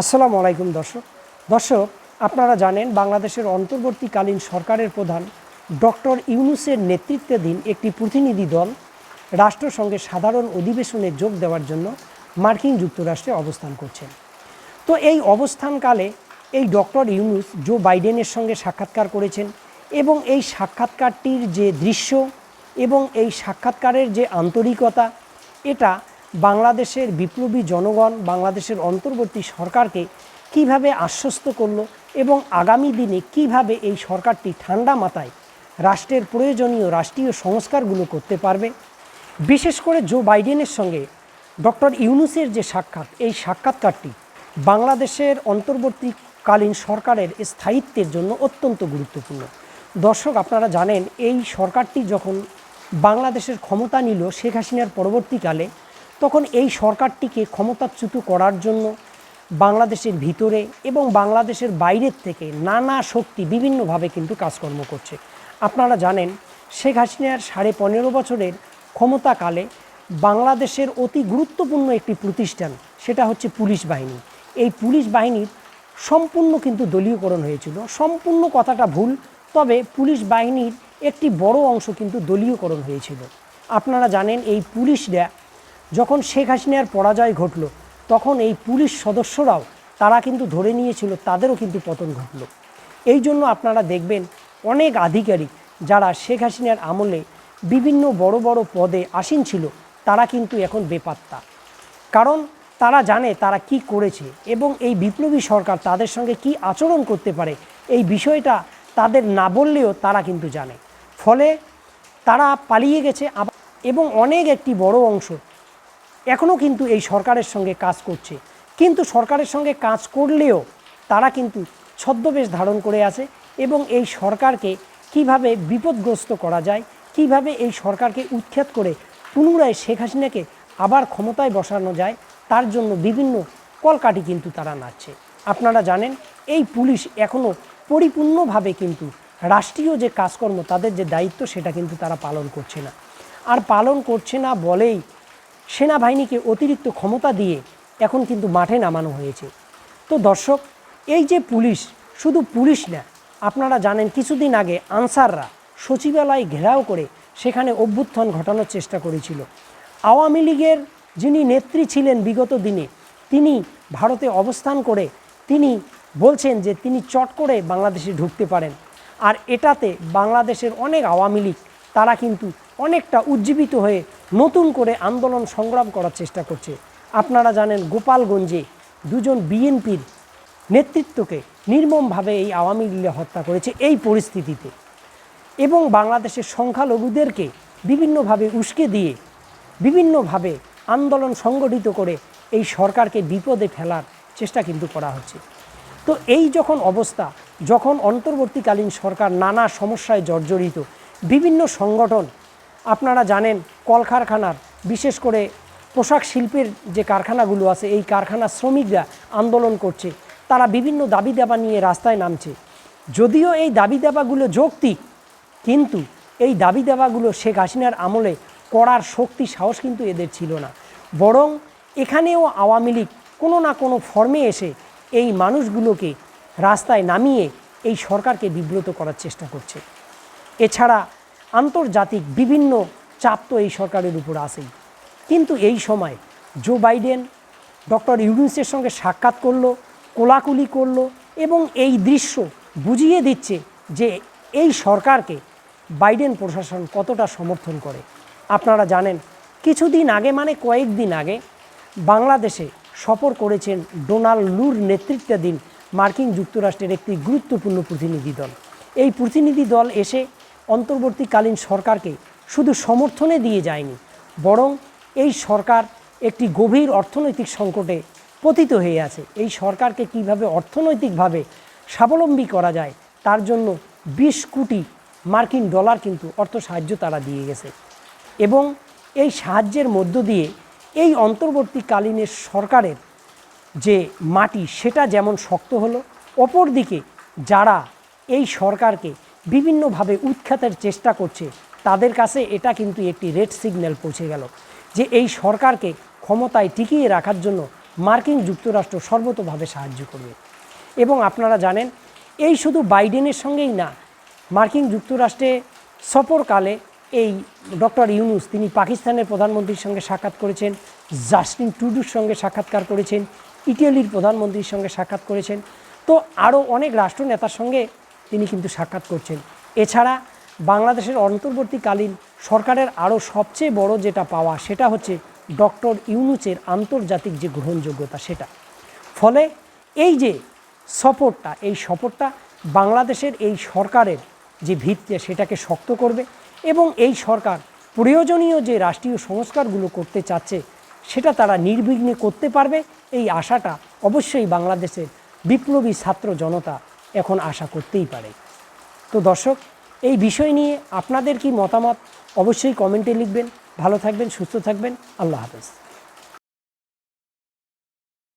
আসসালামু আলাইকুম দর্শক। দর্শক, আপনারা জানেন বাংলাদেশের অন্তর্বর্তীকালীন সরকারের প্রধান ডক্টর ইউনুসের নেতৃত্বাধীন একটি প্রতিনিধি দল রাষ্ট্রসংঘের সাধারণ অধিবেশনে যোগ দেওয়ার জন্য মার্কিন যুক্তরাষ্ট্রে অবস্থান করছেন। তো এই অবস্থানকালে এই ডক্টর ইউনুস জো বাইডেনের সঙ্গে সাক্ষাৎকার করেছেন এবং এই সাক্ষাৎকারটির যে দৃশ্য এবং এই সাক্ষাৎকারের যে আন্তরিকতা, এটা বাংলাদেশের বিপ্লবী জনগণ, বাংলাদেশের অন্তর্বর্তী সরকারকে কীভাবে আশ্বস্ত করল এবং আগামী দিনে কীভাবে এই সরকারটি ঠান্ডা মাথায় রাষ্ট্রের প্রয়োজনীয় রাষ্ট্রীয় সংস্কারগুলো করতে পারবে? বিশেষ করে জো বাইডেনের সঙ্গে ডক্টর ইউনুসের যে সাক্ষাৎ, এই সাক্ষাৎকারটি বাংলাদেশের অন্তর্বর্তীকালীন সরকারের স্থায়িত্বের জন্য অত্যন্ত গুরুত্বপূর্ণ। দর্শক, আপনারা জানেন, এই সরকারটি যখন বাংলাদেশের ক্ষমতা নিল শেখ হাসিনার পরবর্তীকালে তখন এই সরকারটিকে ক্ষমতাচ্যুত করার জন্য বাংলাদেশের ভিতরে এবং বাংলাদেশের বাইরের থেকে নানা শক্তি বিভিন্নভাবে কিন্তু কাজকর্ম করছে। আপনারা জানেন, শেখ হাসিনার সাড়ে পনেরো বছরের ক্ষমতাকালে বাংলাদেশের অতি গুরুত্বপূর্ণ একটি প্রতিষ্ঠান, সেটা হচ্ছে পুলিশ বাহিনী। এই পুলিশ বাহিনীর সম্পূর্ণ কিন্তু দলীয়করণ হয়েছিল। সম্পূর্ণ কথাটা ভুল, তবে পুলিশ বাহিনীর একটি বড় অংশ কিন্তু দলীয়করণ হয়েছিল। আপনারা জানেন, এই পুলিশরা যখন শেখ হাসিনার পরাজয় ঘটল, তখন এই পুলিশ সদস্যরাও তারা কিন্তু ধরে নিয়েছিল, তাদেরও কিন্তু পতন ঘটল। এই জন্য আপনারা দেখবেন অনেক আধিকারিক যারা শেখ হাসিনার আমলে বিভিন্ন বড় বড় পদে আসীন ছিল, তারা কিন্তু এখন বেপাত্তা। কারণ তারা জানে তারা কি করেছে এবং এই বিপ্লবী সরকার তাদের সঙ্গে কি আচরণ করতে পারে, এই বিষয়টা তাদের না বললেও তারা কিন্তু জানে। ফলে তারা পালিয়ে গেছে এবং অনেক একটি বড় অংশ এখনও কিন্তু এই সরকারের সঙ্গে কাজ করছে। কিন্তু সরকারের সঙ্গে কাজ করলেও তারা কিন্তু ছদ্মবেশ ধারণ করে আছে এবং এই সরকারকে কীভাবে বিপদগ্রস্ত করা যায়, কীভাবে এই সরকারকে উৎখাত করে পুনরায় শেখ হাসিনাকে আবার ক্ষমতায় বসানো যায়, তার জন্য বিভিন্ন কলকাঠি কিন্তু তারা নাচছে আপনারা জানেন, এই পুলিশ এখনও পরিপূর্ণভাবে কিন্তু রাষ্ট্রীয় যে কাজকর্ম, তাদের যে দায়িত্ব, সেটা কিন্তু তারা পালন করছে না। আর পালন করছে না বলেই সেনাবাহিনীকে অতিরিক্ত ক্ষমতা দিয়ে এখন কিন্তু মাঠে নামানো হয়েছে। তো দর্শক, এই যে পুলিশ, শুধু পুলিশ না, আপনারা জানেন কিছুদিন আগে আনসাররা সচিবালয় ঘেরাও করে সেখানে অভ্যুত্থান ঘটানোর চেষ্টা করেছিল। আওয়ামী লীগের যিনি নেত্রী ছিলেন বিগত দিনে, তিনি ভারতে অবস্থান করে তিনি বলছেন যে তিনি চট করে বাংলাদেশে ঢুকতে পারেন। আর এটাতে বাংলাদেশের অনেক আওয়ামী লীগ, তারা কিন্তু অনেকটা উজ্জীবিত হয়ে নতুন করে আন্দোলন সংগ্রাম করার চেষ্টা করছে। আপনারা জানেন গোপালগঞ্জে দুজন বিএনপির নেতৃত্বকে নির্মমভাবে এই আওয়ামী লীগ হত্যা করেছে এই পরিস্থিতিতে। এবং বাংলাদেশের সংখ্যালঘুদেরকে বিভিন্নভাবে উস্কে দিয়ে বিভিন্নভাবে আন্দোলন সংগঠিত করে এই সরকারকে বিপদে ফেলার চেষ্টা কিন্তু করা হচ্ছে। তো এই যখন অবস্থা, যখন অন্তর্বর্তীকালীন সরকার নানা সমস্যায় জর্জরিত, বিভিন্ন সংগঠন, আপনারা জানেন কলকারখানার, বিশেষ করে পোশাক শিল্পের যে কারখানাগুলো আছে, এই কারখানার শ্রমিকরা আন্দোলন করছে। তারা বিভিন্ন দাবি দাবা নিয়ে রাস্তায় নামছে। যদিও এই দাবি দাবাগুলো যৌক্তিক, কিন্তু এই দাবি দাবাগুলো শেখ হাসিনার আমলে করার শক্তি, সাহস কিন্তু এদের ছিল না। বরং এখানেও আওয়ামী লীগ কোনো না কোনো ফর্মে এসে এই মানুষগুলোকে রাস্তায় নামিয়ে এই সরকারকে বিব্রত করার চেষ্টা করছে। এছাড়া আন্তর্জাতিক বিভিন্ন চাপ তো এই সরকারের উপর আসেই কিন্তু এই সময় জো বাইডেন ডক্টর ইউনুসের সঙ্গে সাক্ষাৎ করল, কোলাকুলি করল এবং এই দৃশ্য বুঝিয়ে দিচ্ছে যে এই সরকারকে বাইডেন প্রশাসন কতটা সমর্থন করে। আপনারা জানেন, কিছুদিন আগে মানে কয়েকদিন আগে বাংলাদেশে সফর করেছেন ডোনাল্ড লুর নেতৃত্বাধীন মার্কিন যুক্তরাষ্ট্রের একটি গুরুত্বপূর্ণ প্রতিনিধি দল। এই প্রতিনিধি দল এসে অন্তর্বর্তীকালীন সরকারকে শুধু সমর্থনে দিয়ে যায়নি, বরং এই সরকার একটি গভীর অর্থনৈতিক সংকটে পতিত হয়ে আছে। এই সরকারকে কীভাবে অর্থনৈতিকভাবে স্বাবলম্বী করা যায়, তার জন্য বিশ কোটি মার্কিন ডলার কিন্তু অর্থ সাহায্য তারা দিয়ে গেছে। এবং এই সাহায্যের মধ্য দিয়ে এই অন্তর্বর্তীকালীনের সরকারের যে মাটি, সেটা যেমন শক্ত হলো, অপরদিকে যারা এই সরকারকে বিভিন্নভাবে উৎখাতের চেষ্টা করছে তাদের কাছে এটা কিন্তু একটি রেড সিগন্যাল পৌঁছে গেল যে এই সরকারকে ক্ষমতায় টিকিয়ে রাখার জন্য মার্কিন যুক্তরাষ্ট্র সর্বতোভাবে সাহায্য করবে। এবং আপনারা জানেন, এই শুধু বাইডেনের সঙ্গেই না, মার্কিন যুক্তরাষ্ট্রে সফরকালে এই ডক্টর ইউনুস, তিনি পাকিস্তানের প্রধানমন্ত্রীর সঙ্গে সাক্ষাৎ করেছেন, জাস্টিন টুডুর সঙ্গে সাক্ষাৎকার করেছেন, ইটালির প্রধানমন্ত্রীর সঙ্গে সাক্ষাৎ করেছেন। তো আরও অনেক রাষ্ট্রনেতার সঙ্গে তিনি কিন্তু সাক্ষাৎ করছেন। এছাড়া বাংলাদেশের অন্তর্বর্তীকালীন সরকারের আরও সবচেয়ে বড় যেটা পাওয়া সেটা হচ্ছে ডক্টর ইউনুচের আন্তর্জাতিক যে গ্রহণযোগ্যতা সেটা। ফলে এই যে সফরটা এই সফরটা বাংলাদেশের এই সরকারের যে ভিত্তি সেটাকে শক্ত করবে এবং এই সরকার প্রয়োজনীয় যে রাষ্ট্রীয় সংস্কারগুলো করতে চাচ্ছে সেটা তারা নির্বিঘ্নে করতে পারবে, এই আশাটা অবশ্যই বাংলাদেশের বিপ্লবী ছাত্র জনতা এখন আশা করতেই পারে। তো দর্শক এই বিষয় নিয়ে আপনাদের কি মতামত অবশ্যই কমেন্টে লিখবেন। ভালো থাকবেন, সুস্থ থাকবেন। আল্লাহ হাফেজ।